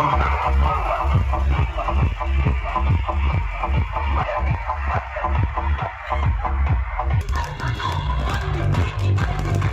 Thank you.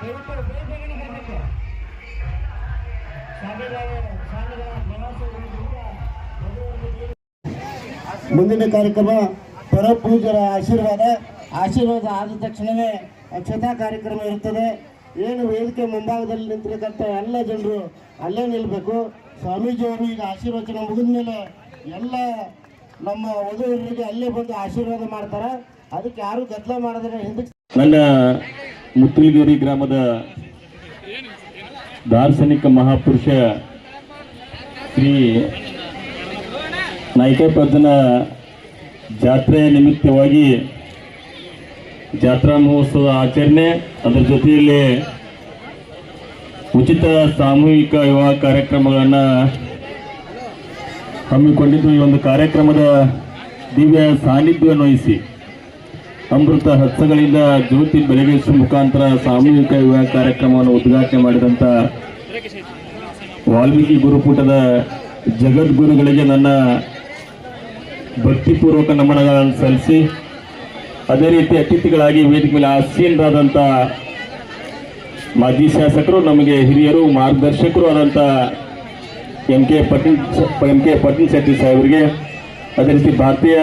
ದಯವಿಟ್ಟು ಬೇಗ ಬೇಗನೆ ಬರಬೇಕು ಮುಂದಿನ ಕಾರ್ಯಕ್ರಮ ಪರಪೂಜರ ಆಶೀರ್ವಾದ. ಆಶೀರ್ವಾದ ಆದ ತಕ್ಷಣವೇ ಅಕ್ಷತಾ ಕಾರ್ಯಕ್ರಮ ಇರುತ್ತದೆ. ಏನು ವೇದಿಕೆ ಮುಂಭಾಗದಲ್ಲಿ ನಿಂತಿರತಕ್ಕಂಥ ಎಲ್ಲ ಜನರು ಅಲ್ಲೇ ನಿಲ್ಲಬೇಕು ಸ್ವಾಮೀಜಿಯವರು ಈಗ ಆಶೀರ್ವಚನ ಮುಗಿದ ಮೇಲೆ ಎಲ್ಲ ನಮ್ಮ ವಧುವರಿಗೆ ಅಲ್ಲೇ ಬಂದು ಆಶೀರ್ವಾದ ಮಾಡ್ತಾರೆ. ಅದಕ್ಕೆ ಯಾರು ಗದ್ದಲ ಮಾಡಿದ್ರೆ ಹಿಂದಕ್ಕೆ ನನ್ನ ಮುತ್ತಲಗಿರಿ ಗ್ರಾಮದ ದಾರ್ಶನಿಕ ಮಹಾಪುರುಷ ಶ್ರೀ ನಾಯಕಪರ್ಜನ ಜಾತ್ರೆಯ ನಿಮಿತ್ತವಾಗಿ ಜಾತ್ರಾ ಮಹೋತ್ಸವದ ಆಚರಣೆ, ಅದರ ಜೊತೆಯಲ್ಲಿ ಉಚಿತ ಸಾಮೂಹಿಕ ವಿವಾಹ ಕಾರ್ಯಕ್ರಮಗಳನ್ನು ಹಮ್ಮಿಕೊಂಡಿದ್ದು ಈ ಒಂದು ಕಾರ್ಯಕ್ರಮದ ದಿವ್ಯ ಸಾನ್ನಿಧ್ಯವನ್ನು ವಹಿಸಿ ಅಮೃತ ಹಸ್ತಗಳಿಂದ ಜ್ಯೋತಿ ಬೆಳಗಿಸುವ ಮುಖಾಂತರ ಸಾಮೂಹಿಕ ವಿವಾಹ ಕಾರ್ಯಕ್ರಮವನ್ನು ಉದ್ಘಾಟನೆ ಮಾಡಿದಂಥ ವಾಲ್ಮೀಕಿ ಗುರುಕೂಟದ ಜಗದ್ಗುರುಗಳಿಗೆ ನನ್ನ ಭಕ್ತಿಪೂರ್ವಕ ನಮನಗಳನ್ನು ಸಲ್ಲಿಸಿ, ಅದೇ ರೀತಿ ಅತಿಥಿಗಳಾಗಿ ವೇದಿಕೆ ಮೇಲೆ ಆಸೀನರಾದಂಥ ಮಾಜಿ ಶಾಸಕರು, ನಮಗೆ ಹಿರಿಯರು, ಮಾರ್ಗದರ್ಶಕರು ಆದಂಥ M K Patil M K Patil Shetty ಸಾಹೇಬರಿಗೆ, ಅದೇ ರೀತಿ ಭಾರತೀಯ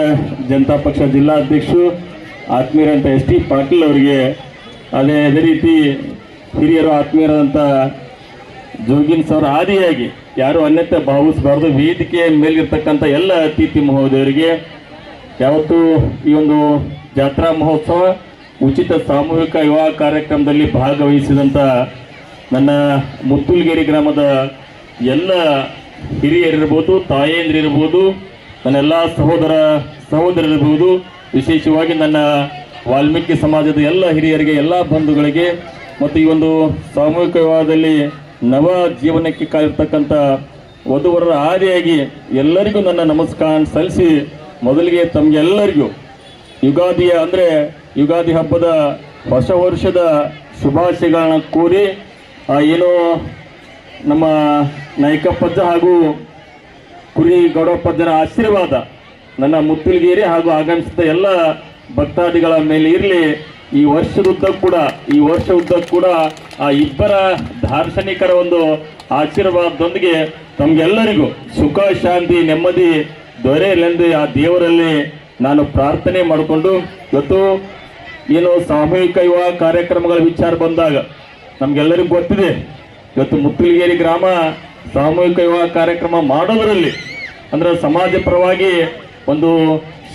ಜನತಾ ಪಕ್ಷ ಜಿಲ್ಲಾಧ್ಯಕ್ಷರು ಆತ್ಮೀಯರಂತ ಎಸ್ ಟಿ ಪಾಟೀಲ್ ಅವರಿಗೆ ಅದೇ ಅದೇ ರೀತಿ ಹಿರಿಯರು ಆತ್ಮೀಯರಾದಂಥ ಜೋಗಿನ್ ಸರ್ ಆದಿಯಾಗಿ ಯಾರು ಅನ್ಯತೆ ಭಾವಿಸಬಾರ್ದು, ವೇದಿಕೆಯ ಮೇಲಿರ್ತಕ್ಕಂಥ ಎಲ್ಲ ಅತಿಥಿ ಮಹೋದಯರಿಗೆ ಯಾವತ್ತೂ ಈ ಒಂದು ಜಾತ್ರಾ ಮಹೋತ್ಸವ ಉಚಿತ ಸಾಮೂಹಿಕ ವಿವಾಹ ಕಾರ್ಯಕ್ರಮದಲ್ಲಿ ಭಾಗವಹಿಸಿದಂಥ ನನ್ನ ಮುತ್ತುಲ್ಗೇರಿ ಗ್ರಾಮದ ಎಲ್ಲ ಹಿರಿಯರಿರ್ಬೋದು, ತಾಯಂದಿರಿರ್ಬೋದು, ನನ್ನೆಲ್ಲ ಸಹೋದರ ಸಹೋದರರಿರ್ಬೋದು ವಿಶೇಷವಾಗಿ ನನ್ನ ವಾಲ್ಮೀಕಿ ಸಮಾಜದ ಎಲ್ಲ ಹಿರಿಯರಿಗೆ, ಎಲ್ಲ ಬಂಧುಗಳಿಗೆ ಮತ್ತು ಈ ಒಂದು ಸಾಮೂಹಿಕ ವಿವಾಹದಲ್ಲಿ ನವ ಜೀವನಕ್ಕೆ ಕಾಯಿರ್ತಕ್ಕಂಥ ವಧುವರರ ಆದಿಯಾಗಿ ಎಲ್ಲರಿಗೂ ನನ್ನ ನಮಸ್ಕಾರ ಸಲ್ಲಿಸಿ ಮೊದಲಿಗೆ ತಮಗೆಲ್ಲರಿಗೂ ಯುಗಾದಿಯ ಅಂದರೆ ಯುಗಾದಿ ಹಬ್ಬದ ಹೊಸ ವರ್ಷದ ಶುಭಾಶಯಗಳನ್ನ ಕೋರಿ ಏನು ನಮ್ಮ ನಾಯಕಪ್ಪಜ್ಜ ಹಾಗೂ ಕುರಿ ಗೌಡಪ್ಪಜ್ಜನ ಆಶೀರ್ವಾದ ನನ್ನ ಮುತ್ತಿಲ್ಗೇರಿ ಹಾಗೂ ಆಗಮಿಸಿದ ಎಲ್ಲ ಭಕ್ತಾದಿಗಳ ಮೇಲೆ ಇರಲಿ, ಈ ವರ್ಷದುದ್ದ ಕೂಡ, ಈ ವರ್ಷ ಉದ್ದಕ್ಕೂ ಕೂಡ ಆ ಇಬ್ಬರ ದಾರ್ಶನಿಕರ ಒಂದು ಆಶೀರ್ವಾದದೊಂದಿಗೆ ತಮಗೆಲ್ಲರಿಗೂ ಸುಖ, ಶಾಂತಿ, ನೆಮ್ಮದಿ ದೊರೆಯಲೆಂದು ಆ ದೇವರಲ್ಲಿ ನಾನು ಪ್ರಾರ್ಥನೆ ಮಾಡಿಕೊಂಡು, ಇವತ್ತು ಏನು ಸಾಮೂಹಿಕ ವಿವಾಹ ಕಾರ್ಯಕ್ರಮಗಳ ವಿಚಾರ ಬಂದಾಗ ನಮಗೆಲ್ಲರಿಗೂ ಗೊತ್ತಿದೆ, ಇವತ್ತು ಮುತ್ತಿಲ್ಗೇರಿ ಗ್ರಾಮ ಸಾಮೂಹಿಕ ವಿವಾಹ ಕಾರ್ಯಕ್ರಮ ಮಾಡೋದರಲ್ಲಿ ಅಂದ್ರೆ ಸಮಾಜ ಪರವಾಗಿ ಒಂದು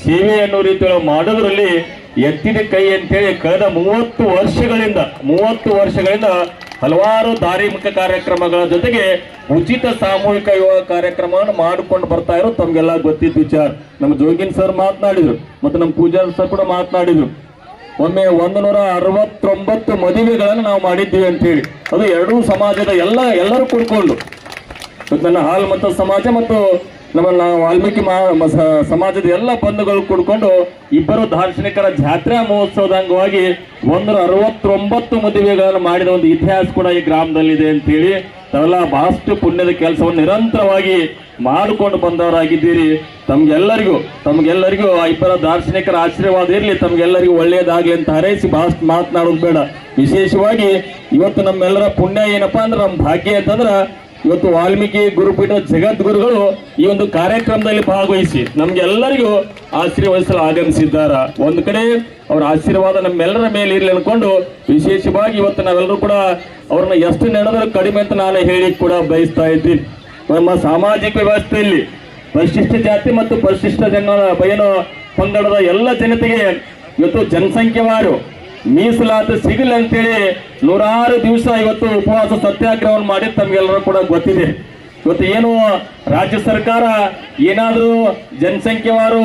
ಸೇವೆ ಅನ್ನೋ ರೀತಿಯೊಳಗೆ ಮಾಡೋದರಲ್ಲಿ ಎತ್ತಿದ ಕೈ ಅಂತೇಳಿ ಕಳೆದ ಮೂವತ್ತು ವರ್ಷಗಳಿಂದ ಮೂವತ್ತು ವರ್ಷಗಳಿಂದ ಹಲವಾರು ಧಾರ್ಮಿಕ ಕಾರ್ಯಕ್ರಮಗಳ ಜೊತೆಗೆ ಉಚಿತ ಸಾಮೂಹಿಕ ಯೋಗ ಕಾರ್ಯಕ್ರಮವನ್ನು ಮಾಡಿಕೊಂಡು ಬರ್ತಾ ಇರೋ ತಮಗೆಲ್ಲ ಗೊತ್ತಿದ್ದ ವಿಚಾರ. ನಮ್ಮ ಜೋಗಿನ್ ಸರ್ ಮಾತನಾಡಿದ್ರು ಮತ್ತು ನಮ್ಮ ಪೂಜಾರಿ ಸರ್ ಕೂಡ ಮಾತನಾಡಿದ್ರು. ಒಮ್ಮೆ ಒಂದು ನೂರ ಅರವತ್ತೊಂಬತ್ತು ಮದುವೆಗಳನ್ನು ನಾವು ಮಾಡಿದ್ದೀವಿ ಅಂತೇಳಿ. ಅದು ಎರಡೂ ಸಮಾಜದ ಎಲ್ಲ, ಎಲ್ಲರೂ ಕೂಡ್ಕೊಂಡು. ನನ್ನ ಹಾಲ್ ಮತ್ತು ಸಮಾಜ ಮತ್ತು ನಮ್ಮ ನ- ವಾಲ್ಮೀಕಿ ಸಮಾಜದ ಎಲ್ಲ ಬಂಧುಗಳು ಕೂಡ್ಕೊಂಡು ಇಬ್ಬರು ದಾರ್ಶನಿಕರ ಜಾತ್ರಾ ಮಹೋತ್ಸವದ ಅಂಗವಾಗಿ ಒಂದರ ಅರವತ್ತೊಂಬತ್ತು ಮದುವೆಗಳನ್ನು ಮಾಡಿದ ಒಂದು ಇತಿಹಾಸ ಕೂಡ ಈ ಗ್ರಾಮದಲ್ಲಿದೆ ಅಂತೇಳಿ ತಾವೆಲ್ಲ ಬಹಳಷ್ಟು ಪುಣ್ಯದ ಕೆಲಸವನ್ನು ನಿರಂತರವಾಗಿ ಮಾಡಿಕೊಂಡು ಬಂದವರಾಗಿದ್ದೀರಿ. ತಮ್ಗೆಲ್ಲರಿಗೂ ತಮ್ಗೆಲ್ಲರಿಗೂ ಆ ಇಬ್ಬರ ದಾರ್ಶನಿಕರ ಆಶೀರ್ವಾದ ಇರಲಿ, ತಮ್ಗೆಲ್ಲರಿಗೂ ಒಳ್ಳೆಯದಾಗಲಿ ಅಂತ ಹಾರೈಸಿ ಬಹಳಷ್ಟು ಮಾತನಾಡೋದು ಬೇಡ. ವಿಶೇಷವಾಗಿ ಇವತ್ತು ನಮ್ಮೆಲ್ಲರ ಪುಣ್ಯ ಏನಪ್ಪಾ ಅಂದ್ರೆ ನಮ್ಮ ಭಾಗ್ಯ ಅಂತಂದ್ರೆ ಇವತ್ತು ವಾಲ್ಮೀಕಿ ಗುರುಪೀಠ ಜಗದ್ಗುರುಗಳು ಈ ಒಂದು ಕಾರ್ಯಕ್ರಮದಲ್ಲಿ ಭಾಗವಹಿಸಿ ನಮ್ಗೆಲ್ಲರಿಗೂ ಆಶೀರ್ವಹಿಸಲು ಆಗಮಿಸಿದ್ದಾರೆ. ಒಂದು ಕಡೆ ಅವರ ಆಶೀರ್ವಾದ ನಮ್ಮೆಲ್ಲರ ಮೇಲೆ ಇರಲಿ ಅನ್ಕೊಂಡು ವಿಶೇಷವಾಗಿ ಇವತ್ತು ನಾವೆಲ್ಲರೂ ಕೂಡ ಅವ್ರನ್ನ ಎಷ್ಟು ನಡೆದರೂ ಕಡಿಮೆ ಅಂತ ನಾನು ಹೇಳಿ ಕೂಡ ಬಯಸ್ತಾ ಇದ್ದೀನಿ. ನಮ್ಮ ಸಾಮಾಜಿಕ ವ್ಯವಸ್ಥೆಯಲ್ಲಿ ಪರಿಶಿಷ್ಟ ಜಾತಿ ಮತ್ತು ಪರಿಶಿಷ್ಟ ಜನ, ಬಯಲು ಪಂಗಡದ ಎಲ್ಲ ಜನತೆಗೆ ಇವತ್ತು ಜನಸಂಖ್ಯೆವಾರು ಮೀಸಲಾತಿ ಸಿಗಲಿ ಅಂತೇಳಿ ನೂರಾರು ದಿವಸ ಇವತ್ತು ಉಪವಾಸ ಸತ್ಯಾಗ್ರಹವನ್ನು ಮಾಡಿ ತಮಗೆಲ್ಲರೂ ಕೂಡ ಗೊತ್ತಿದೆ. ಇವತ್ತು ಏನು ರಾಜ್ಯ ಸರ್ಕಾರ ಏನಾದರೂ ಜನಸಂಖ್ಯೆವಾರು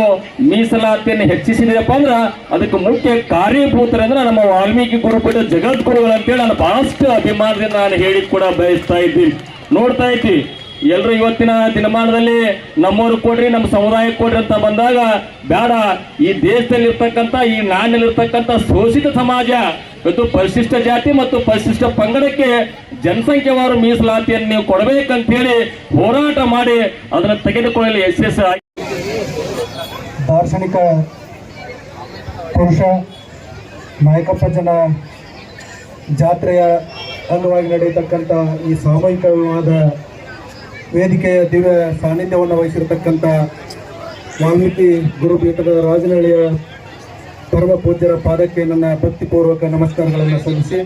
ಮೀಸಲಾತಿಯನ್ನು ಹೆಚ್ಚಿಸಿದೆಯಪ್ಪ ಅಂದ್ರೆ ಅದಕ್ಕೆ ಮುಖ್ಯ ಕಾರ್ಯಭೂತರಂದ್ರೆ ನಮ್ಮ ವಾಲ್ಮೀಕಿ ಗುರುಪೀಠ ಜಗದ್ಗುರುಗಳು ಅಂತೇಳಿ ನಾನು ಬಹಳಷ್ಟು ಅಭಿಮಾನದಿಂದ ನಾನು ಹೇಳಿ ಕೂಡ ಬಯಸ್ತಾ ಇದ್ದೀನಿ. ನೋಡ್ತಾ ಇದ್ದೀವಿ ಎಲ್ಲರೂ ಇವತ್ತಿನ ದಿನಮಾನದಲ್ಲಿ ನಮ್ಮೂರು ಕೊಡ್ರಿ, ನಮ್ಮ ಸಮುದಾಯ ಕೊಡ್ರಿ ಅಂತ ಬಂದಾಗ ಬೇಡ ಈ ದೇಶದಲ್ಲಿ ಇರ್ತಕ್ಕಂಥ ಈ ನಾಡಿನಲ್ಲಿರ್ತಕ್ಕಂಥ ಶೋಷಿತ ಸಮಾಜ ಮತ್ತು ಪರಿಶಿಷ್ಟ ಜಾತಿ ಮತ್ತು ಪರಿಶಿಷ್ಟ ಪಂಗಡಕ್ಕೆ ಜನಸಂಖ್ಯೆವಾರು ಮೀಸಲಾತಿಯನ್ನು ನೀವು ಕೊಡಬೇಕಂತ ಹೇಳಿ ಹೋರಾಟ ಮಾಡಿ ಅದನ್ನು ತೆಗೆದುಕೊಳ್ಳಲು ಯಶಸ್ವಿ ದಾರ್ಶನಿಕ ಪುರುಷ ನಾಯಕಪ್ಪಜ್ಜನ ಜಾತ್ರೆಯ ಅಂಗವಾಗಿ ನಡೆಯತಕ್ಕಂಥ ಈ ಸಾಮೂಹಿಕ ವಿವಾಹದ ವೇದಿಕೆಯ ದಿವ್ಯ ಸಾನ್ನಿಧ್ಯವನ್ನು ವಹಿಸಿರತಕ್ಕಂಥ ವಾಲ್ಮೀಕಿ ಗುರುಪೀಠದ ರಾಜನಹಳ್ಳಿಯ ಪರಮ ಪೂಜ್ಯರ ಪಾದಕ್ಕೆ ನನ್ನ ಭಕ್ತಿಪೂರ್ವಕ ನಮಸ್ಕಾರಗಳನ್ನು ಸಲ್ಲಿಸಿ,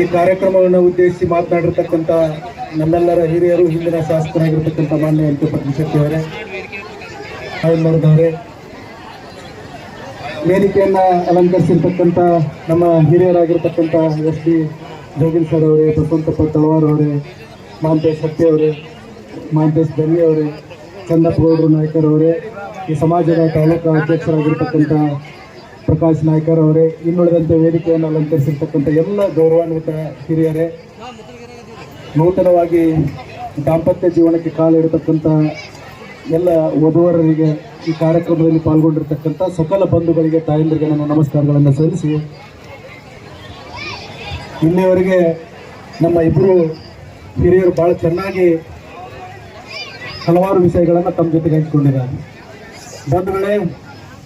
ಈ ಕಾರ್ಯಕ್ರಮವನ್ನು ಉದ್ದೇಶಿಸಿ ಮಾತನಾಡಿರ್ತಕ್ಕಂಥ ನಮ್ಮೆಲ್ಲರ ಹಿರಿಯರು, ಹಿಂದಿನ ಶಾಸಕರಾಗಿರ್ತಕ್ಕಂಥ ಮಾನ್ಯ ಎಂ ಕೆ ಪದ್ಮಶೆಟ್ಟಿಯವರೇ ಅವರೇ ವೇದಿಕೆಯನ್ನು ಅಲಂಕರಿಸಿರ್ತಕ್ಕಂಥ ನಮ್ಮ ಹಿರಿಯರಾಗಿರ್ತಕ್ಕಂಥ ಎಸ್ ಡಿ ಜೋಗಿನ್ ಸರ್ ಅವರೇ, ಬಸವಂತಪ್ಪ ತಳವಾರ್ ಅವರೇ ಮಹಾಂತೇಶ್ ಶೆಟ್ಟಿ ಅವರೇ ಮಹಾಂತೇಶ್ ಬೆನ್ನಿ ಅವರೇ ಚಂದಪ್ಪ ನಾಯ್ಕರ್ ಅವರೇ, ಈ ಸಮಾಜದ ತಾಲೂಕು ಅಧ್ಯಕ್ಷರಾಗಿರ್ತಕ್ಕಂಥ ಪ್ರಕಾಶ್ ನಾಯ್ಕರ್ ಅವರೇ ಇನ್ನುಳಿದಂತೆ ವೇದಿಕೆಯನ್ನು ಅಲಂಕರಿಸಿರ್ತಕ್ಕಂಥ ಎಲ್ಲ ಗೌರವಾನ್ವಿತ ಹಿರಿಯರೇ, ನೂತನವಾಗಿ ದಾಂಪತ್ಯ ಜೀವನಕ್ಕೆ ಕಾಲಿಡತಕ್ಕಂಥ ಎಲ್ಲ ವಧುವರರಿಗೆ ಈ ಕಾರ್ಯಕ್ರಮದಲ್ಲಿ ಪಾಲ್ಗೊಂಡಿರ್ತಕ್ಕಂಥ ಸಕಲ ಬಂಧುಗಳಿಗೆ, ತಾಯಂದಿರಿಗೆ ನನ್ನ ನಮಸ್ಕಾರಗಳನ್ನು ಸಲ್ಲಿಸಿ ಇಲ್ಲಿಯವರೆಗೆ ನಮ್ಮ ಇಬ್ಬರು ಹಿರಿಯರು ಭಾಳ ಚೆನ್ನಾಗಿ ಹಲವಾರು ವಿಷಯಗಳನ್ನು ತಮ್ಮ ಜೊತೆಗೆ ಹಂಚಿಕೊಂಡಿದ್ದಾರೆ. ಬಂಧುಗಳೇ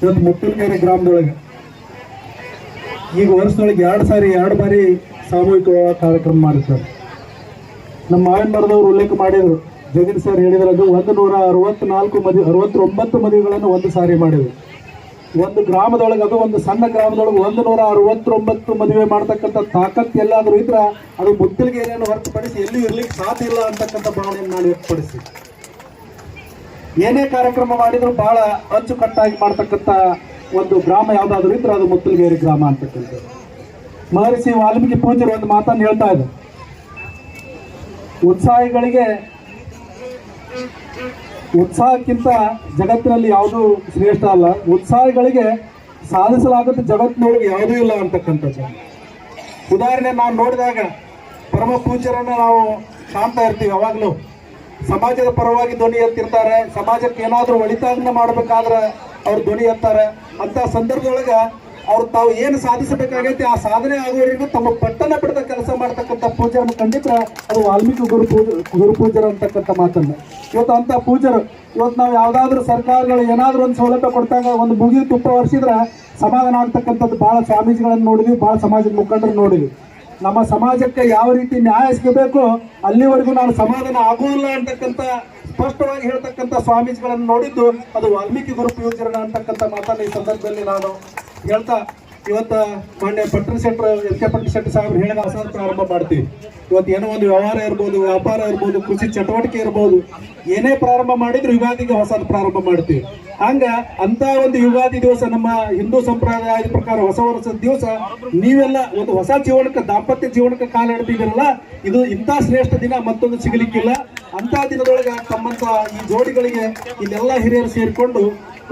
ಇವತ್ತು ಮುಟ್ಟುಲ್ಗೇರಿ ಗ್ರಾಮದೊಳಗೆ ಈಗ ವರ್ಷದೊಳಗೆ ಎರಡು ಸಾರಿ, ಎರಡು ಬಾರಿ ಸಾಮೂಹಿಕ ಕಾರ್ಯಕ್ರಮ ಮಾಡಿರ್ತಾರೆ ನಮ್ಮ ಮಾವಿನ ಮರದವರು ಉಲ್ಲೇಖ ಮಾಡಿದರು. ಜಗದೀಶ್ ಸರ್ ಹೇಳಿದ್ರದು ಒಂದು ನೂರ ಅರವತ್ನಾಲ್ಕು ಮದುವೆ ಅರವತ್ತೊಂಬತ್ತು ಮದುವೆಗಳನ್ನು ಒಂದು ಸಾರಿ ಮಾಡಿದ್ರು. ಒಂದು ಗ್ರಾಮದೊಳಗೆ ಅದು, ಒಂದು ಸಣ್ಣ ಗ್ರಾಮದೊಳಗೆ ಒಂದು ನೂರ ಅರವತ್ತೊಂಬತ್ತು ಮದುವೆ ಮಾಡ್ತಕ್ಕಂಥ ತಾಕತ್ ಎಲ್ಲಾದರೂ ಇದ್ರೆ ಅದು ಮುದ್ದಲ್ಗೇರಿಯನ್ನು ಹೊರತುಪಡಿಸಿ ಎಲ್ಲೂ ಇರ್ಲಿಕ್ಕೆ ಸಾಧ್ಯ ಇಲ್ಲ ಅಂತಕ್ಕಂಥ ಭಾವನೆಯನ್ನು ನಾನು ವ್ಯಕ್ತಪಡಿಸಿ ಏನೇ ಕಾರ್ಯಕ್ರಮ ಮಾಡಿದ್ರು ಬಹಳ ಅಚ್ಚುಕಟ್ಟಾಗಿ ಮಾಡ್ತಕ್ಕಂಥ ಒಂದು ಗ್ರಾಮ ಯಾವುದಾದ್ರೂ ಇದ್ರೆ ಅದು ಮುತ್ತಲಗೇರಿ ಗ್ರಾಮ ಅಂತಕ್ಕಂಥದ್ದು. ಮಹರ್ಷಿ ವಾಲ್ಮೀಕಿ ಪೂಜರು ಒಂದು ಮಾತನ್ನು ಹೇಳ್ತಾ ಇದ್ದಾರೆ ಉತ್ಸಾಹಿಗಳಿಗೆ ಉತ್ಸಾಹಕ್ಕಿಂತ ಜಗತ್ತಿನಲ್ಲಿ ಯಾವುದೂ ಶ್ರೇಷ್ಠ ಅಲ್ಲ. ಉತ್ಸಾಹಗಳಿಗೆ ಸಾಧಿಸಲಾಗದ ಜಗತ್ತಿನೊಳಗೆ ಯಾವುದೂ ಇಲ್ಲ ಅಂತಕ್ಕಂಥದ್ದು. ಉದಾಹರಣೆ ನಾವು ನೋಡಿದಾಗ ಪರಮ ಪೂಜ್ಯರನ್ನು ನಾವು ಕಾಣ್ತಾ ಇರ್ತೀವಿ ಯಾವಾಗಲೂ. ಸಮಾಜದ ಪರವಾಗಿ ಧ್ವನಿ ಎತ್ತಿರ್ತಾರೆ. ಸಮಾಜಕ್ಕೆ ಏನಾದರೂ ಒಳಿತಾಗನ್ನ ಮಾಡಬೇಕಾದ್ರೆ ಅವ್ರು ಧ್ವನಿ ಎತ್ತಾರೆ. ಅಂತ ಸಂದರ್ಭದೊಳಗೆ ಅವ್ರು ತಾವು ಏನು ಸಾಧಿಸಬೇಕಾಗೈತಿ ಆ ಸಾಧನೆ ಆಗೋರಿಗೂ ತಮ್ಮ ಪಟ್ಟಣ ಬಿಡದ ಕೆಲಸ ಮಾಡ್ತಕ್ಕಂಥ ಪೂಜಾರನ್ನು ಖಂಡಿತ ಅದು ವಾಲ್ಮೀಕಿ ಗುರು ಪೂಜ, ಗುರು ಪೂಜರ ಅಂತಕ್ಕಂಥ ಮಾತನ್ನು. ಇವತ್ತು ಅಂತ ಪೂಜರು, ಇವತ್ತು ನಾವು ಯಾವುದಾದ್ರೂ ಸರ್ಕಾರಗಳು ಏನಾದರೂ ಒಂದು ಸೌಲಭ್ಯ ಕೊಡ್ತಾಗ ಒಂದು ಮುಗಿ ತುಪ್ಪ ಒರೆಸಿದ್ರೆ ಸಮಾಧಾನ ಆಗ್ತಕ್ಕಂಥದ್ದು ಭಾಳ ಸ್ವಾಮೀಜಿಗಳನ್ನು ನೋಡಿದ್ವಿ, ಭಾಳ ಸಮಾಜದ ಮುಖಂಡರು ನೋಡಿದ್ವಿ. ನಮ್ಮ ಸಮಾಜಕ್ಕೆ ಯಾವ ರೀತಿ ನ್ಯಾಯ ಸಿಗಬೇಕು ಅಲ್ಲಿವರೆಗೂ ನಾನು ಸಮಾಧಾನ ಆಗೋಲ್ಲ ಅಂತಕ್ಕಂಥ ಸ್ಪಷ್ಟವಾಗಿ ಹೇಳ್ತಕ್ಕಂಥ ಸ್ವಾಮೀಜಿಗಳನ್ನು ನೋಡಿದ್ದು ಅದು ವಾಲ್ಮೀಕಿ ಗುರು ಪೂಜರಣ ಅಂತಕ್ಕಂಥ ಮಾತನ್ನು ಈ ಸಂದರ್ಭದಲ್ಲಿ ನಾನು ಹೇಳ್ತಾ, ಇವತ್ತ ಮಾನ್ಯ ಪಟ್ಟಣ ಶೆಟ್ಟರ್ ಎಲ್ ಕೆ ಪಟ್ಟಣ ಶೆಟ್ಟರ್ ಸಾಹೇಬ್ರು ಹೇಳಿದ ಹೊಸ ಪ್ರಾರಂಭ ಮಾಡ್ತೀವಿ. ಇವತ್ತು ಏನೋ ಒಂದು ವ್ಯವಹಾರ ಇರ್ಬೋದು, ವ್ಯಾಪಾರ ಇರ್ಬೋದು, ಕೃಷಿ ಚಟುವಟಿಕೆ ಇರ್ಬೋದು, ಏನೇ ಪ್ರಾರಂಭ ಮಾಡಿದ್ರು ಯುಗಾದಿಗೆ ಹೊಸದು ಪ್ರಾರಂಭ ಮಾಡ್ತೀವಿ. ಹಂಗ ಅಂತ ಒಂದು ಯುಗಾದಿ ದಿವಸ ನಮ್ಮ ಹಿಂದೂ ಸಂಪ್ರದಾಯದ ಪ್ರಕಾರ ಹೊಸ ವರ್ಷದ ದಿವಸ ನೀವೆಲ್ಲ ಒಂದು ಹೊಸ ಜೀವನಕ್ಕೆ, ದಾಂಪತ್ಯ ಜೀವನಕ್ಕೆ ಕಾಲ ಹಿಡ್ತಿದ್ದೀರಲ್ಲ ಇದು ಇಂಥ ಶ್ರೇಷ್ಠ ದಿನ ಮತ್ತೊಂದು ಸಿಗಲಿಕ್ಕಿಲ್ಲ. ಅಂತ ದಿನದೊಳಗೆ ತಮ್ಮಂತ ಈ ಜೋಡಿಗಳಿಗೆ ಇಲ್ಲೆಲ್ಲ ಹಿರಿಯರು ಸೇರಿಕೊಂಡು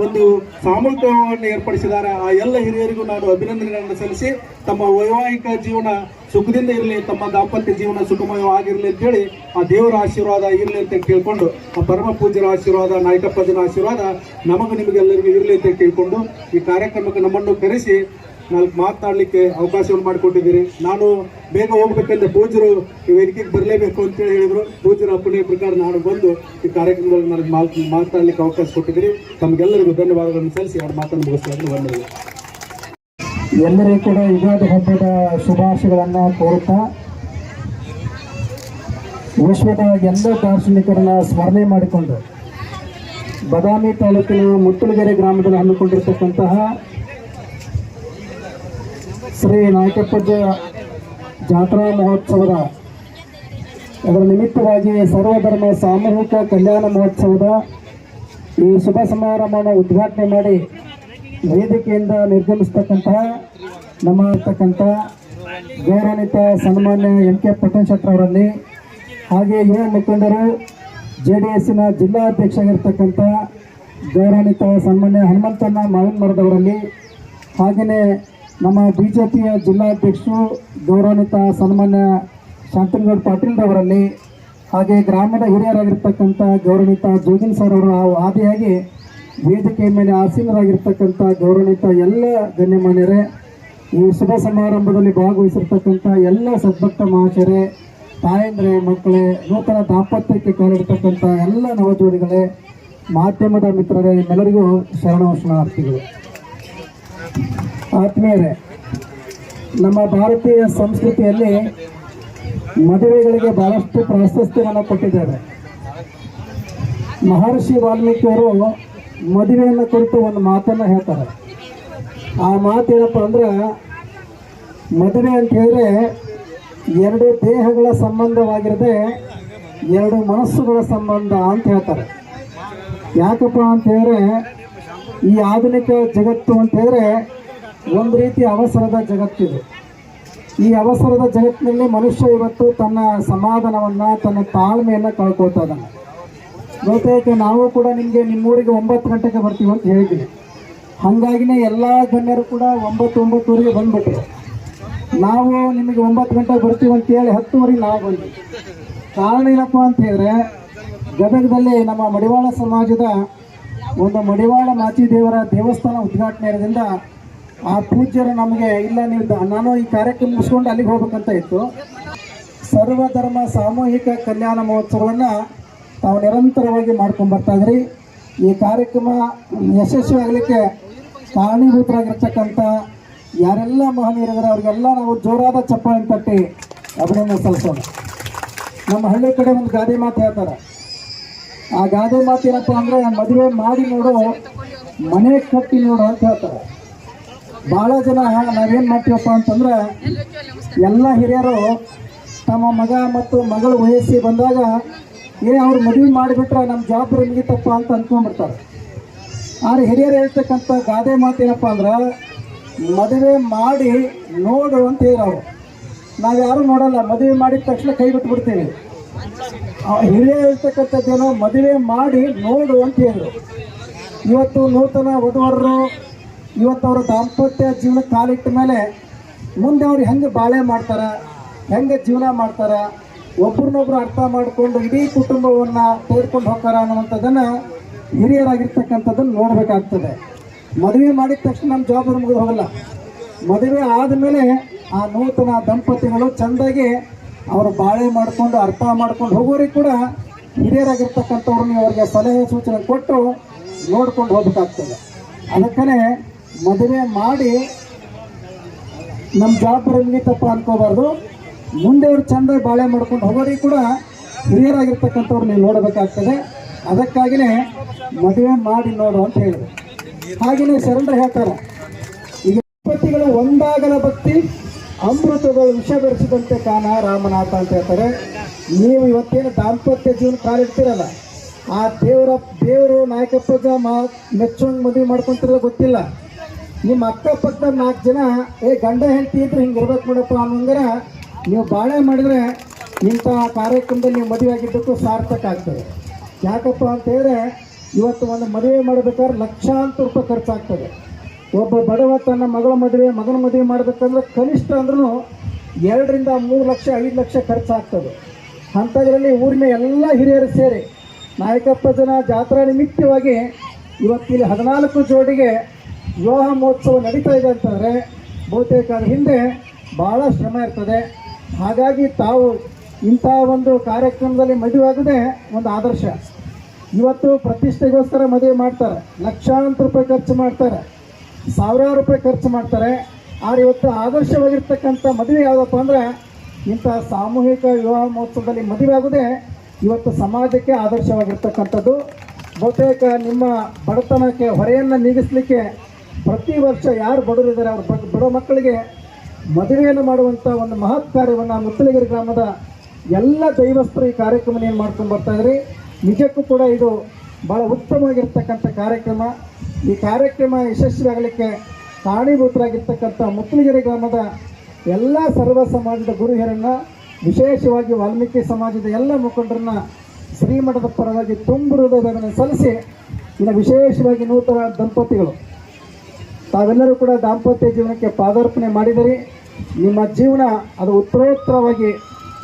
ಒಂದು ಸಾಮೂಹಿಕವನ್ನು ಏರ್ಪಡಿಸಿದ್ದಾರೆ. ಆ ಎಲ್ಲ ಹಿರಿಯರಿಗೂ ನಾನು ಅಭಿನಂದನೆಗಳನ್ನು ಸಲ್ಲಿಸಿ, ತಮ್ಮ ವೈವಾಹಿಕ ಜೀವನ ಸುಖದಿಂದ ಇರಲಿ, ತಮ್ಮ ದಾಂಪತ್ಯ ಜೀವನ ಸುಖಮಯವಾಗಿರಲಿ ಅಂತೇಳಿ ಆ ದೇವರ ಆಶೀರ್ವಾದ ಇರಲಿ ಅಂತ ಕೇಳಿಕೊಂಡು, ಆ ಪರಮ ಪೂಜ್ಯರ ಆಶೀರ್ವಾದ ನಾಯಕಪ್ಪಜನ ಆಶೀರ್ವಾದ ನಮಗೂ ನಿಮಗೆಲ್ಲರಿಗೂ ಇರಲಿ ಅಂತ ಕೇಳಿಕೊಂಡು ಈ ಕಾರ್ಯಕ್ರಮಕ್ಕೆ ನಮ್ಮನ್ನು ಕರೆಸಿ ನಾಲ್ಕು ಮಾತನಾಡಲಿಕ್ಕೆ ಅವಕಾಶವನ್ನು ಮಾಡಿಕೊಟ್ಟಿದ್ದೀರಿ. ನಾನು ಬೇಗ ಹೋಗ್ಬೇಕಂದ್ರೆ ಪೂಜರು ಈ ವೇದಿಕೆಗೆ ಬರಲೇಬೇಕು ಅಂತೇಳಿ ಹೇಳಿದ್ರು. ಪೂಜರು ಅಪ್ಪಣೆ ಪ್ರಕಾರ ನಾನು ಬಂದು ಈ ಕಾರ್ಯಕ್ರಮದಲ್ಲಿ ನನಗೆ ಮಾತು, ಮಾತನಾಡಲಿಕ್ಕೆ ಅವಕಾಶ ಕೊಟ್ಟಿದ್ದೀರಿ. ತಮಗೆಲ್ಲರಿಗೂ ಧನ್ಯವಾದಗಳನ್ನು ಸಲ್ಲಿಸಿ ಎರಡು ಮಾತನ್ನು ಮುಗಿಸ್ತಾರೆ ಬಂದಿದೆ ಎಲ್ಲರಿಗೂ ಕೂಡ ಯುಗಾದಿ ಹಬ್ಬದ ಶುಭಾಶಯಗಳನ್ನು ಕೋರುತ್ತಾ, ವಿಶ್ವದ ಎಲ್ಲ ದಾರ್ಶನಿಕರನ್ನ ಸ್ಮರಣೆ ಮಾಡಿಕೊಂಡು, ಬದಾಮಿ ತಾಲೂಕಿನ ಮುತ್ತಲಗೆರೆ ಗ್ರಾಮದಲ್ಲಿ ಹಮ್ಮಿಕೊಂಡಿರ್ತಕ್ಕಂತಹ ಶ್ರೀ ನಾಯಕಪ್ಪಜ್ಜ ಜಾತ್ರಾ ಮಹೋತ್ಸವದ ಅದರ ನಿಮಿತ್ತವಾಗಿ ಸರ್ವಧರ್ಮ ಸಾಮೂಹಿಕ ಕಲ್ಯಾಣ ಮಹೋತ್ಸವದ ಈ ಶುಭ ಸಮಾರಂಭವನ್ನು ಉದ್ಘಾಟನೆ ಮಾಡಿ ವೇದಿಕೆಯಿಂದ ನಿರ್ಗಮಿಸ್ತಕ್ಕಂತಹ ನಮ್ಮ ಇರ್ತಕ್ಕಂಥ ಗೌರವಾನ್ವಿತ ಸನ್ಮಾನ್ಯ ಎಂ ಕೆ ಶೆಟ್ಟರ್ ಅವರಲ್ಲಿ ಹಾಗೆ ಯುವ ಮುಖಂಡರು ಜೆ ಡಿ ಎಸ್ಸಿನ ಜಿಲ್ಲಾಧ್ಯಕ್ಷರಾಗಿರ್ತಕ್ಕಂಥ ಗೌರವಾನ್ವಿತ ಸನ್ಮಾನ್ಯ ಹನುಮಂತಣ್ಣ ಮಾವಿನ ಮರದವರಲ್ಲಿ ಹಾಗೆಯೇ ನಮ್ಮ ಬಿ ಜೆ ಪಿಯ ಜಿಲ್ಲಾಧ್ಯಕ್ಷರು ಗೌರವಾನ್ವಿತ ಸನ್ಮಾನ್ಯ ಶಾಂತನಗೌಡ ಪಾಟೀಲ್ರವರಲ್ಲಿ ಹಾಗೆ ಗ್ರಾಮದ ಹಿರಿಯರಾಗಿರ್ತಕ್ಕಂಥ ಗೌರವಾನ್ವಿತ ಜೋಗಿನ್ ಸರ್ ಅವರ ಆದಿಯಾಗಿ ವೇದಿಕೆಯ ಮೇಲೆ ಆಸೀನರಾಗಿರ್ತಕ್ಕಂಥ ಗೌರವಾನ್ವಿತ ಎಲ್ಲ ಗಣ್ಯಮಾನ್ಯರೇ, ಈ ಶುಭ ಸಮಾರಂಭದಲ್ಲಿ ಭಾಗವಹಿಸಿರ್ತಕ್ಕಂಥ ಎಲ್ಲ ಸದ್ಭಕ್ತ ಮಹಾಶಯರೇ ತಾಯಂದ್ರೆ, ಮಕ್ಕಳೇ, ನೂತನ ದಾಂಪತ್ಯಕ್ಕೆ ಕಾಲಿಡ್ತಕ್ಕಂಥ ಎಲ್ಲ ನವಜೋಡಿಗಳೇ, ಮಾಧ್ಯಮದ ಮಿತ್ರರೇ, ಎಲ್ಲರಿಗೂ ಶರಣವಶನಾರ್ಥಿಗಳು ಆತ್ಮೀಯರೇ, ನಮ್ಮ ಭಾರತೀಯ ಸಂಸ್ಕೃತಿಯಲ್ಲಿ ಮದುವೆಗಳಿಗೆ ಬಹಳಷ್ಟು ಪ್ರಾಶಸ್ತ್ಯವನ್ನು ಕೊಟ್ಟಿದ್ದಾರೆ. ಮಹರ್ಷಿ ವಾಲ್ಮೀಕಿಯವರು ಮದುವೆಯನ್ನು ಕುರಿತು ಒಂದು ಮಾತನ್ನು ಹೇಳ್ತಾರೆ. ಆ ಮಾತೇನಪ್ಪ ಅಂದ್ರೆ, ಮದುವೆ ಅಂತ ಹೇಳಿದ್ರೆ ಎರಡು ದೇಹಗಳ ಸಂಬಂಧವಾಗಿರದೆ ಎರಡು ಮನಸ್ಸುಗಳ ಸಂಬಂಧ ಅಂತ ಹೇಳ್ತಾರೆ. ಯಾಕಪ್ಪ ಅಂತ ಹೇಳಿದ್ರೆ ಈ ಆಧುನಿಕ ಜಗತ್ತು ಅಂತ ಹೇಳಿದ್ರೆ ಒಂದು ರೀತಿ ಅವಸರದ ಜಗತ್ತಿದೆ ಈ ಅವಸರದ ಜಗತ್ತಿನಲ್ಲಿ ಮನುಷ್ಯ ಇವತ್ತು ತನ್ನ ಸಮಾಧಾನವನ್ನು, ತನ್ನ ತಾಳ್ಮೆಯನ್ನು ಕಳ್ಕೊಳ್ತಾ ಇದ್ದಾನೆ. ಬಹುತೇಕ ನಾವು ಕೂಡ ನಿಮಗೆ ನಿಮ್ಮೂರಿಗೆ ಒಂಬತ್ತು ಗಂಟೆಗೆ ಬರ್ತೀವಿ ಅಂತ ಹೇಳಿದ್ದೀವಿ ಹಾಗಾಗಿನೇ ಎಲ್ಲ ಗಣ್ಯರು ಕೂಡ ಒಂಬತ್ತು ಒಂಬತ್ತುವರೆಗೆ ಬಂದ್ಬಿಟ್ರು. ನಾವು ನಿಮಗೆ ಒಂಬತ್ತು ಗಂಟೆಗೆ ಬರ್ತೀವಿ ಅಂತ ಹೇಳಿ ಹತ್ತುವರೆಗೆ ನಾವು ಬಂದ್ವಿ. ಕಾರಣ ಏನಪ್ಪ ಅಂತ ಹೇಳಿದ್ರೆ ಗದಗದಲ್ಲಿ ನಮ್ಮ ಮಡಿವಾಳ ಸಮಾಜದ ಒಂದು ಮಡಿವಾಳ ಮಾಚಿದೇವರ ದೇವಸ್ಥಾನ ಉದ್ಘಾಟನೆ ಇರೋದ್ರಿಂದ ಆ ಪೂಜ್ಯರು ನಮಗೆ, ಇಲ್ಲ ನೀವು ನಾನು ಈ ಕಾರ್ಯಕ್ರಮ ಮುಗಿಸ್ಕೊಂಡು ಅಲ್ಲಿಗೆ ಹೋಗ್ಬೇಕಂತ ಇತ್ತು. ಸರ್ವಧರ್ಮ ಸಾಮೂಹಿಕ ಕಲ್ಯಾಣ ಮಹೋತ್ಸವವನ್ನು ತಾವು ನಿರಂತರವಾಗಿ ಮಾಡ್ಕೊಂಡು ಬರ್ತಾ ಇದ್ರಿ. ಈ ಕಾರ್ಯಕ್ರಮ ಯಶಸ್ವಿ ಆಗಲಿಕ್ಕೆ ಕಾರಣೀಭೂತರಾಗಿರ್ತಕ್ಕಂಥ ಯಾರೆಲ್ಲ ಮಹನೀಯರಿದ್ದಾರೆ ಅವ್ರಿಗೆಲ್ಲ ನಾವು ಜೋರಾದ ಚಪ್ಪಾಳೆ ತಟ್ಟಿ ಅಭಿನಂದನೆ ಸಲ್ಲಿಸೋಣ. ನಮ್ಮ ಹಳ್ಳಿ ಕಡೆ ಒಂದು ಗಾದೆ ಮಾತು ಹೇಳ್ತಾರೆ. ಆ ಗಾದೆ ಮಾತೇನಪ್ಪ ಅಂದ್ರೆ, ಮದುವೆ ಮಾಡಿ ನೋಡು, ಮನೆ ಕಟ್ಟಿ ನೋಡು ಅಂತ ಹೇಳ್ತಾರೆ. ಭಾಳ ಜನ ನಾವೇನು ಮಾಡ್ತೀವಪ್ಪ ಅಂತಂದ್ರೆ, ಎಲ್ಲ ಹಿರಿಯರು ತಮ್ಮ ಮಗ ಮತ್ತು ಮಗಳು ವಯಸ್ಸಿ ಬಂದಾಗ, ಏ, ಅವ್ರು ಮದುವೆ ಮಾಡಿಬಿಟ್ರೆ ನಮ್ಮ ಜವಾಬ್ದಾರಿ ಮುಗಿತಪ್ಪ ಅಂತ ಅಂದ್ಕೊಂಡ್ಬಿಡ್ತಾರೆ ಆದ್ರೆ ಹಿರಿಯರು ಹೇಳ್ತಕ್ಕಂಥ ಗಾದೆ ಮಾತೇನಪ್ಪ ಅಂದ್ರೆ, ಮದುವೆ ಮಾಡಿ ನೋಡು ಅಂತ ಹೇಳೋರು. ನಾವು ಯಾರು ನೋಡಲ್ಲ, ಮದುವೆ ಮಾಡಿದ ತಕ್ಷಣ ಕೈ ಬಿಟ್ಬಿಡ್ತೀವಿ. ಆ ಇರ್ತಕ್ಕಂಥ ಜನ ಮದುವೆ ಮಾಡಿ ನೋಡು ಅಂತ ಹೇಳಿದ್ರು. ಇವತ್ತು ನೂತನ ವಧುವರರು, ಇವತ್ತು ಅವರ ದಾಂಪತ್ಯ ಜೀವನ ಕಾಲಿಟ್ಟ ಮೇಲೆ ಮುಂದೆ ಅವ್ರು ಹೆಂಗೆ ಬಾಳೆ ಮಾಡ್ತಾರೆ, ಹೆಂಗೆ ಜೀವನ ಮಾಡ್ತಾರೆ, ಒಬ್ರನ್ನೊಬ್ರು ಅರ್ಥ ಮಾಡಿಕೊಂಡು ಇಡೀ ಕುಟುಂಬವನ್ನು ತೆಗೆದುಕೊಂಡು ಹೋಗ್ತಾರ ಅನ್ನುವಂಥದ್ದನ್ನು ಹಿರಿಯರಾಗಿರ್ತಕ್ಕಂಥದ್ದನ್ನು ನೋಡಬೇಕಾಗ್ತದೆ. ಮದುವೆ ಮಾಡಿದ ತಕ್ಷಣ ನಮ್ಮ ಜವಾಬ್ದಾರಿ ಮುಗಿದು ಹೋಗಲ್ಲ. ಮದುವೆ ಆದಮೇಲೆ ಆ ನೂತನ ದಂಪತಿಗಳು ಚೆಂದಾಗಿ ಅವರು ಬಾಳೆ ಮಾಡಿಕೊಂಡು ಅರ್ಥ ಮಾಡ್ಕೊಂಡು ಹೋಗೋರಿಗೆ ಕೂಡ ಹಿರಿಯರಾಗಿರ್ತಕ್ಕಂಥವ್ರು ನೀವು ಅವ್ರಿಗೆ ಸಲಹೆ ಸೂಚನೆ ಕೊಟ್ಟು ನೋಡ್ಕೊಂಡು ಹೋಗ್ಬೇಕಾಗ್ತದೆ. ಅದಕ್ಕೇ ಮದುವೆ ಮಾಡಿ ನಮ್ಮ ಜವಾಬ್ದಾರಿ ಮುಗಿತಪ್ಪ ಅನ್ಕೋಬಾರ್ದು. ಮುಂದೆ ಅವ್ರು ಚಂದ ಬಾಳೆ ಮಾಡ್ಕೊಂಡು ಹೋಗೋರಿಗೆ ಕೂಡ ಹಿರಿಯರಾಗಿರ್ತಕ್ಕಂಥವ್ರು ನೀವು ನೋಡಬೇಕಾಗ್ತದೆ. ಅದಕ್ಕಾಗಿಯೇ ಮದುವೆ ಮಾಡಿ ನೋಡು ಅಂತ ಹೇಳಿದ್ರು. ಹಾಗೆಯೇ ಶರಣರು ಹೇಳ್ತಾರೆ. ಈಗ ದಂಪತಿಗಳು ಒಂದಾಗಲ ಭಕ್ತಿ ಅಮೃತಗಳು ವಿಷ ಬೆರೆಸಿದಂತೆ ಕಾನ ರಾಮನಾಥ ಅಂತ ಹೇಳ್ತಾರೆ. ನೀವು ಇವತ್ತೇನು ದಾಂಪತ್ಯ ಜೀವನ ಕಾಲಿಡ್ತೀರಲ್ಲ? ಆ ದೇವರ, ದೇವರು ನಾಯಕಪ್ಪಜ ಮಾ ಮೆಚ್ಚೊಂಡು ಮದುವೆ ಮಾಡ್ಕೊಂತಿರಲ್ಲ ಗೊತ್ತಿಲ್ಲ. ನಿಮ್ಮ ಅಕ್ಕಪಕ್ಕದ ನಾಲ್ಕು ಜನ, ಏ, ಗಂಡ ಹೆಂಡತಿ ಇದ್ರೆ ಹಿಂಗೆ ಇರ್ಬೇಕು ನೋಡಪ್ಪ ಅನ್ನೋಂಗರ ನೀವು ಬಾಳೆ ಮಾಡಿದ್ರೆ ಇಂಥ ಕಾರ್ಯಕ್ರಮದಲ್ಲಿ ನೀವು ಮದುವೆ ಆಗಿದ್ದಕ್ಕೂ ಸಾರ್ಥಕ ಆಗ್ತದೆ. ಯಾಕಪ್ಪ ಅಂತ ಹೇಳಿದ್ರೆ, ಇವತ್ತು ಒಂದು ಮದುವೆ ಮಾಡಬೇಕಾದ್ರೆ ಲಕ್ಷಾಂತರ ರೂಪಾಯಿ ಖರ್ಚಾಗ್ತದೆ. ಒಬ್ಬ ಬಡವ ತನ್ನ ಮಗಳ ಮದುವೆ, ಮಗನ ಮದುವೆ ಮಾಡಬೇಕಂದ್ರೆ ಕನಿಷ್ಠ ಅಂದ್ರೂ ಎರಡರಿಂದ ಮೂರು ಲಕ್ಷ, ಐದು ಲಕ್ಷ ಖರ್ಚಾಗ್ತದೆ. ಅಂಥದ್ರಲ್ಲಿ ಊರಿನ ಎಲ್ಲ ಹಿರಿಯರು ಸೇರಿ ನಾಯಕಪ್ಪ ಜನ ಜಾತ್ರಾ ನಿಮಿತ್ತವಾಗಿ ಇವತ್ತಿಲ್ಲಿ ಹದಿನಾಲ್ಕು ಜೋಡಿಗೆ ವಿವಾಹ ಮಹೋತ್ಸವ ನಡೀತಾ ಇದೆ ಅಂತಂದರೆ ಬಹುತೇಕ ಹಿಂದೆ ಭಾಳ ಶ್ರಮ ಇರ್ತದೆ. ಹಾಗಾಗಿ ತಾವು ಇಂಥ ಒಂದು ಕಾರ್ಯಕ್ರಮದಲ್ಲಿ ಮದುವೆ ಒಂದು ಆದರ್ಶ. ಇವತ್ತು ಪ್ರತಿಷ್ಠೆಗೋಸ್ಕರ ಮದುವೆ ಮಾಡ್ತಾರೆ. ಲಕ್ಷಾಂತರ ರೂಪಾಯಿ ಖರ್ಚು ಮಾಡ್ತಾರೆ. ಸಾವಿರಾರು ರೂಪಾಯಿ ಖರ್ಚು ಮಾಡ್ತಾರೆ. ಆದ್ರೆ ಇವತ್ತು ಆದರ್ಶವಾಗಿರ್ತಕ್ಕಂಥ ಮದುವೆ ಯಾವುದಪ್ಪ ಅಂದರೆ ಇಂಥ ಸಾಮೂಹಿಕ ವಿವಾಹ ಮಹೋತ್ಸವದಲ್ಲಿ ಮದುವೆ ಆಗೋದೇ ಇವತ್ತು ಸಮಾಜಕ್ಕೆ ಆದರ್ಶವಾಗಿರ್ತಕ್ಕಂಥದ್ದು. ಬಹುತೇಕ ನಿಮ್ಮ ಬಡತನಕ್ಕೆ, ಹೊರೆಯನ್ನು ನೀಗಿಸಲಿಕ್ಕೆ ಪ್ರತಿ ವರ್ಷ ಯಾರು ಬಡವರಿದ್ದಾರೆ ಅವ್ರ ಬಡ ಮಕ್ಕಳಿಗೆ ಮದುವೆಯನ್ನು ಮಾಡುವಂಥ ಒಂದು ಮಹತ್ ಕಾರ್ಯವನ್ನು ಮುತ್ತಲಗಿರಿ ಗ್ರಾಮದ ಎಲ್ಲ ದೈವಸ್ಥರು ಈ ಕಾರ್ಯಕ್ರಮ ಏನು ಮಾಡ್ಕೊಂಡು ಬರ್ತಾ ಇದ್ರಿ? ನಿಜಕ್ಕೂ ಕೂಡ ಇದು ಭಾಳ ಉತ್ತಮವಾಗಿರ್ತಕ್ಕಂಥ ಕಾರ್ಯಕ್ರಮ. ಈ ಕಾರ್ಯಕ್ರಮ ಯಶಸ್ವಿಯಾಗಲಿಕ್ಕೆ ಕಾರಣೀಭೂತರಾಗಿರ್ತಕ್ಕಂಥ ಮುತ್ತಲಗಿರಿ ಗ್ರಾಮದ ಎಲ್ಲ ಸರ್ವ ಸಮಾಜದ ಗುರು ಹಿರಿಯರನ್ನ ವಿಶೇಷವಾಗಿ ವಾಲ್ಮೀಕಿ ಸಮಾಜದ ಎಲ್ಲ ಮುಖಂಡರನ್ನ ಶ್ರೀಮಠದ ಪರವಾಗಿ ತುಂಬ ಹೃದಯವನ್ನು ಸಲ್ಲಿಸಿ, ಇನ್ನು ವಿಶೇಷವಾಗಿ ನೂತನ ದಂಪತಿಗಳು. ತಾವೆಲ್ಲರೂ ಕೂಡ ದಾಂಪತ್ಯ ಜೀವನಕ್ಕೆ ಪಾದಾರ್ಪಣೆ ಮಾಡಿದಿರಿ. ನಿಮ್ಮ ಜೀವನ ಅದು ಉತ್ತರೋತ್ತರವಾಗಿ,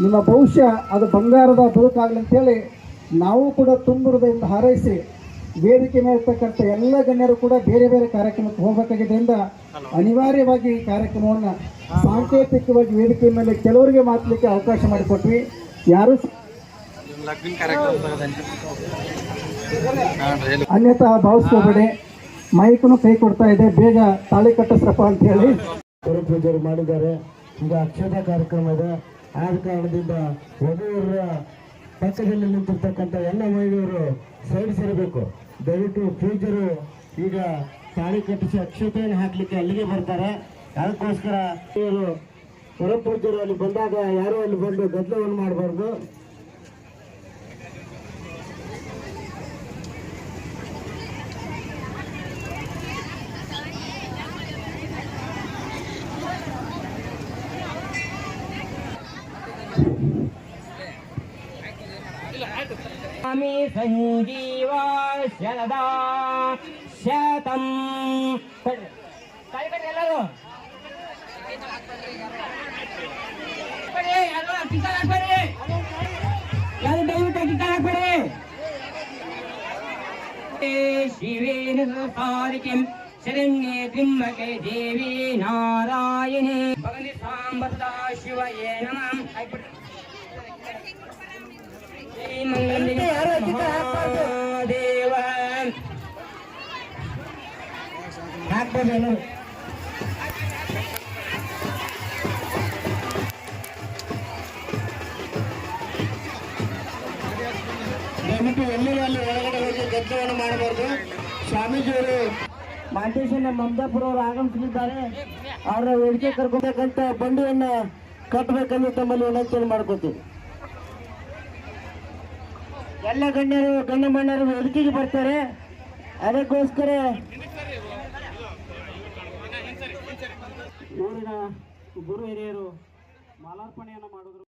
ನಿಮ್ಮ ಭವಿಷ್ಯ ಅದು ಬಂಗಾರದ ಬದುಕಾಗಲಿ ಅಂತೇಳಿ ನಾವು ಕೂಡ ತುಂಬ ಹೃದಯದಿಂದ ಹಾರೈಸಿ ವೇದಿಕೆ ಮೇಲೆ ಇರ್ತಕ್ಕಂಥ ಎಲ್ಲ ಗಣ್ಯರು ಕೂಡ ಬೇರೆ ಬೇರೆ ಕಾರ್ಯಕ್ರಮಕ್ಕೆ ಹೋಗಬೇಕಾಗಿದ್ದರಿಂದ ಅನಿವಾರ್ಯವಾಗಿ ಈ ಕಾರ್ಯಕ್ರಮವನ್ನು ಸಾಂಕೇತಿಕವಾಗಿ ವೇದಿಕೆ ಮೇಲೆ ಕೆಲವರಿಗೆ ಮಾತಲಿಕ್ಕೆ ಅವಕಾಶ ಮಾಡಿಕೊಟ್ವಿ. ಯಾರು ಅನ್ಯತಾ ಭಾವಿಸ್ಕೋಬೇಡಿ ಮೈಕ್ನು ಕೈ ಕೊಡ್ತಾ ಇದೆ. ಬೇಗ ತಾಳಿ ಕಟ್ಟಿಸ್ರಪ್ಪ ಅಂತ ಹೇಳಿ. ಪೂಜಾರಿ ಮಾಡಿದ್ದಾರೆ. ಈಗ ಅಕ್ಷತಾ ಕಾರ್ಯಕ್ರಮ ಇದೆ. ಆದ ಕಾರಣದಿಂದ ವಧುವರ ಪಕ್ಕದಲ್ಲಿ ನಿಂತಿರ್ತಕ್ಕಂಥ ಎಲ್ಲ ಮಹಿಳೆಯರು ಸೈಡ್ ಸೇರಬೇಕು ದಯವಿಟ್ಟು ಪೂಜರು ಈಗ ತಾಳಿ ಕಟ್ಟಿಸಿ ಅಕ್ಷತೆಯನ್ನು ಹಾಕಲಿಕ್ಕೆ ಅಲ್ಲಿಗೆ ಬರ್ತಾರೆ. ಅದಕ್ಕೋಸ್ಕರ ಇವರು ಹೊರಪೂಜರು ಅಲ್ಲಿ ಬಂದಾಗ ಯಾರೋ ಅಲ್ಲಿ ಬಂದು ಗದ್ದಲವನ್ನು ಮಾಡಬಾರ್ದು. स्वामी सञ्जीव शरदा शतम् ಕೈ ಎಲ್ಲರೂ ಯಾರು ದಯವಿಟ್ಟು ಟಿಕ್ಕ ಹಾಕ್ಬೇಡಿ ಶಿವೇನ ಸಾರಿಕೆಂ ಶರಣ್ಯೇ ತ್ರಿಮ್ಮಕೆ ದೇವಿ ನಾರಾಯಣೇ ಭಗನಿ ಸಾಂಬರ್ದ ಶಿವಯೇ ನಮಃ ಹಾಕ್ಬಿಡ್ರಿ ಮಹಾದೇವ ಹಾಕ್ಬೋದು ದಯವಿಟ್ಟು ಎಲ್ಲರೂ ಅಲ್ಲಿ ಒಳಗಡೆ ಹೋಗಿ ಗದ್ದಲವನ್ನು ಮಾಡಬಾರ್ದು. ಸ್ವಾಮೀಜಿಯವರು ಮಾಂಟೇಶನ್ ಮಮದಾಪುರ ಅವರು ಆಗಮಿಸಲಿದ್ದಾರೆ. ಅವರ ವೇದಿಕೆ ಕರ್ಕೊಬೇಕಂತ ಬಂಡಿಯನ್ನ ಕಟ್ಟಬೇಕಂದ್ರೆ ತಮ್ಮಲ್ಲಿ ವಿನಂತಿಯನ್ನು ಮಾಡ್ಕೋತೀವಿ. ಎಲ್ಲ ಗಣ್ಯರು ಗಣ್ಯ ಮಣ್ಣರು ವೇದಿಕೆಗೆ ಬರ್ತಾರೆ. ಅದಕ್ಕೋಸ್ಕರ ಊರಿನ ಗುರು ಹಿರಿಯರು ಮಾಲಾರ್ಪಣೆಯನ್ನು ಮಾಡಿದ್ರು